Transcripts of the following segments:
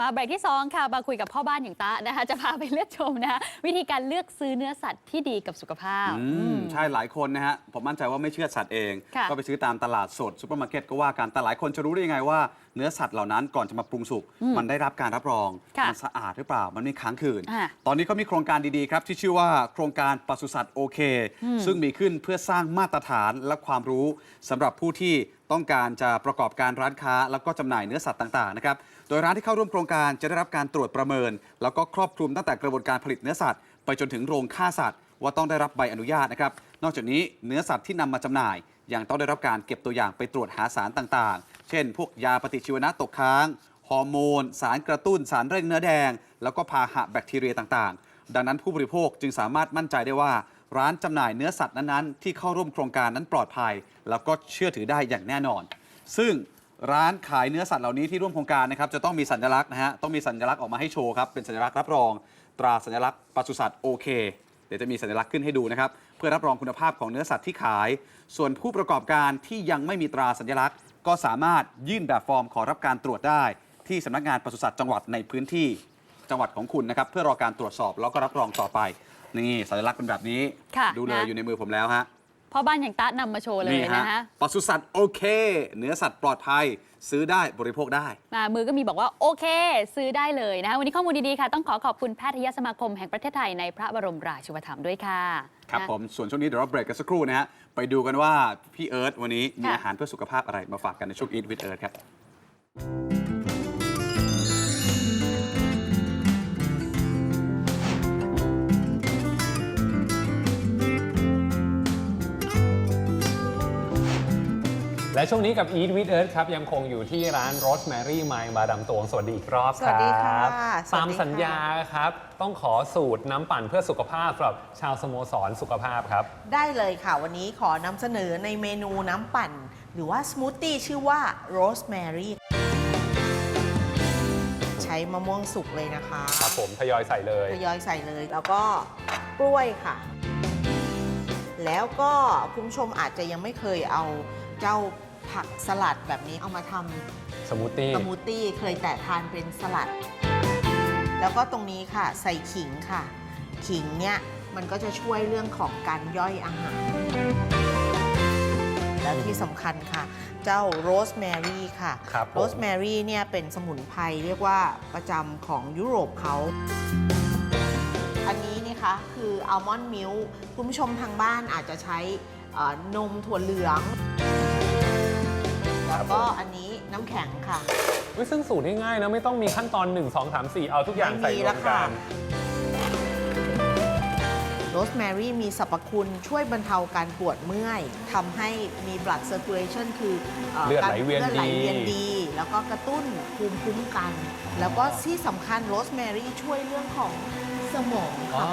มาเบรกที่ 2 ค่ะ มาคุยกับพ่อบ้านอย่างตานะคะ จะพาไปเลือกชมนะคะวิธีการเลือกซื้อเนื้อสัตว์ที่ดีกับสุขภาพอืมใช่หลายคนนะฮะ ผมมั่นใจว่าไม่เชื่อสัตว์เองค่ะก็ไปซื้อตามตลาดสดซูเปอร์มาร์เก็ตก็ว่ากันแต่หลายคนจะรู้ได้ยังไงว่าเนื้อสัตว์เหล่านั้นก่อนจะมาปรุงสุกมันได้รับการรับรองค่ะมัสะอาดหรือเปล่า มันไม่ค้างคืนอ่าตอนนี้เขามีโครงการดีๆครับ ที่ชื่อว่าโครงการปศุสัตว์โอเค ซึ่งมีขึ้นเพื่อสร้างมาตรฐานและความรู้สำหรับผู้ที่ต้องการจะประกอบการร้านค้า แล้วก็จำหน่ายเนื้อสัตว์ต่างๆนะครับ โดยร้านที่เข้าร่วมโครงการจะได้รับการตรวจประเมิน แล้วก็ครอบคลุมตั้งแต่กระบวนการผลิตเนื้อสัตว์ไปจนถึงโรงฆ่าสัตว์ ว่าต้องได้รับใบอนุญาตนะครับ นอกจากนี้เนื้อสัตว์ที่นำมาจำหน่าย ยังต้องได้รับการเก็บตัวอย่างไปตรวจหาสารต่างๆ เช่น พวกยาปฏิชีวนะตกค้าง ฮอร์โมน สารกระตุ้น สารเร่งเนื้อแดง แล้วก็พาหะแบคทีเรียต่างๆ ดังนั้นผู้บริโภคจึงสามารถมั่นใจได้ว่า ร้านจำหน่ายเนื้อสัตว์นั้นๆ ที่เข้าร่วมโครงการนั้นปลอดภัย แล้วก็เชื่อถือได้อย่างแน่นอน ซึ่ง ร้านขายเนื้อสัตว์เหล่านี้ที่ร่วมโครงการนะครับจะต้องมีสัญลักษณ์นะฮะต้องมีสัญลักษณ์ออกมาให้โชว์ครับเป็นสัญลักษณ์รับรอง ตราสัญลักษณ์ปศุสัตว์โอเคเดี๋ยวจะมีสัญลักษณ์ขึ้นให้ดูนะครับเพื่อรับรองคุณภาพของเนื้อสัตว์ที่ขาย ส่วนผู้ประกอบการที่ยังไม่มีตราสัญลักษณ์ ก็สามารถยื่นแบบฟอร์มขอรับการตรวจได้ ที่สำนักงานปศุสัตว์จังหวัดในพื้นที่จังหวัดของคุณนะครับเพื่อรอการตรวจสอบแล้วก็รับรองต่อไป นี่สัญลักษณ์เป็นแบบนี้ ค่ะดูเลยนะ อยู่ในมือผมแล้วฮะ พ่อบ้านอย่างตานำมาโชว์เลยนี่ฮะนะคะปศุสัตว์โอเค เนื้อสัตว์ปลอดภัย ซื้อได้บริโภคได้อ่ามือก็มีบอกว่าโอเค ซื้อได้เลยนะคะวันนี้ข้อมูลดีๆค่ะ ต้องขอขอบคุณแพทยสมาคมแห่งประเทศไทยในพระบรมราชูปถัมภ์ด้วยค่ะครับนะผม ส่วนช่วงนี้เดี๋ยวเราเบรกกันสักครู่นะฮะ ไปดูกันว่าพี่เอิร์ธวันนี้มีค่ะอาหารเพื่อสุขภาพอะไรมาฝากกันในช่วง Eat with Earth ครับ และช่วงนี้กับ Eat with Earth ครับ ยังคงอยู่ที่ร้าน Rosemary ไมล์มาดามตวงสวัสดีอีกรอบสวัสดีค่ะรับสวัตาสมดีค่ะสัญญาครับ ต้องขอสูตรน้ำปั่นเพื่อสุขภาพสำหรับชาวสโมสรสุขภาพครับ ได้เลยค่ะ วันนี้ขอนำเสนอในเมนูน้ำปั่น หรือว่าสมูทตี้ชื่อว่าโรสแมรี่ใช้มะม่วงสุกเลยนะคะครับผมทยอยใส่เลย ทยอยใส่เลยแล้วก็กล้วยค่ะ แล้วก็คุณผู้ชมอาจจะยังไม่เคยเอาเจ้า ผักสลัดแบบนี้เอามาทำสมูทตี้สมูทตี้เคยแต่ทานเป็นสลัด แล้วก็ตรงนี้ค่ะ ใส่ขิงค่ะ ขิงเนี่ยมันก็จะช่วยเรื่องของการย่อยอาหาร แล้วที่สำคัญค่ะ เจ้าโรสแมรี่ค่ะ ครับผม โรสแมรี่เนี่ยเป็นสมุนไพรเรียกว่าประจำของยุโรปเขา อันนี้นี่คะคืออัลมอนด์มิลค์คุณผู้ชมทางบ้านอาจจะใช้เอ่อนมถั่วเหลือง แล้วก็อันนี้น้ำแข็งค่ะอุ๊ยซึ่งสูตรง่ายๆนะไม่ต้องมีขั้นตอน 1 2 3 4 เอาทุกอย่างใส่รวมกันโรสแมรี่มีสรรพคุณช่วยบรรเทาการปวดเมื่อยทำให้มี blood circulation คือเลือดไหลเวียนการเลือดไหลดีเวียนดี แล้วก็กระตุ้นภูมิคุ้มกัน แล้วก็ที่สำคัญโรสแมรี่ช่วยเรื่องของสมองอ๋อ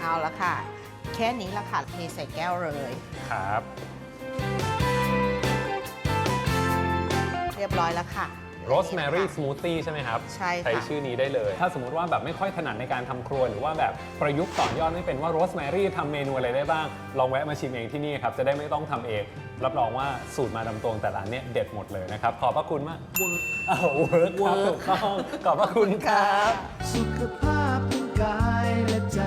ค่ะเอาละค่ะ แค่นี้ละค่ะเทใส่แก้วเลยครับ เรียบร้อยแล้วค่ะโรสแมรี่สมูทตี้ใช่ไหมครับ ใช่ค่ะ ใช้ชื่อนี้ได้เลย ถ้าสมมติว่าแบบไม่ค่อยถนัดในการทำครัว หรือว่าแบบประยุกต์ต่อยอดไม่เป็นว่าโรสแมรี่ทำเมนูอะไรได้บ้าง ลองแวะมาชิมเองที่นี่ครับ จะได้ไม่ต้องทำเอง รับรองว่าสูตรมาดำตวงแต่ละอันเนี่ยเด็ดหมดเลยนะครับ ขอบพระคุณมากอ้าวเวิร์กครับถูกต้องขอบพระคุณครับ สุขภาพทั้งกายและใจ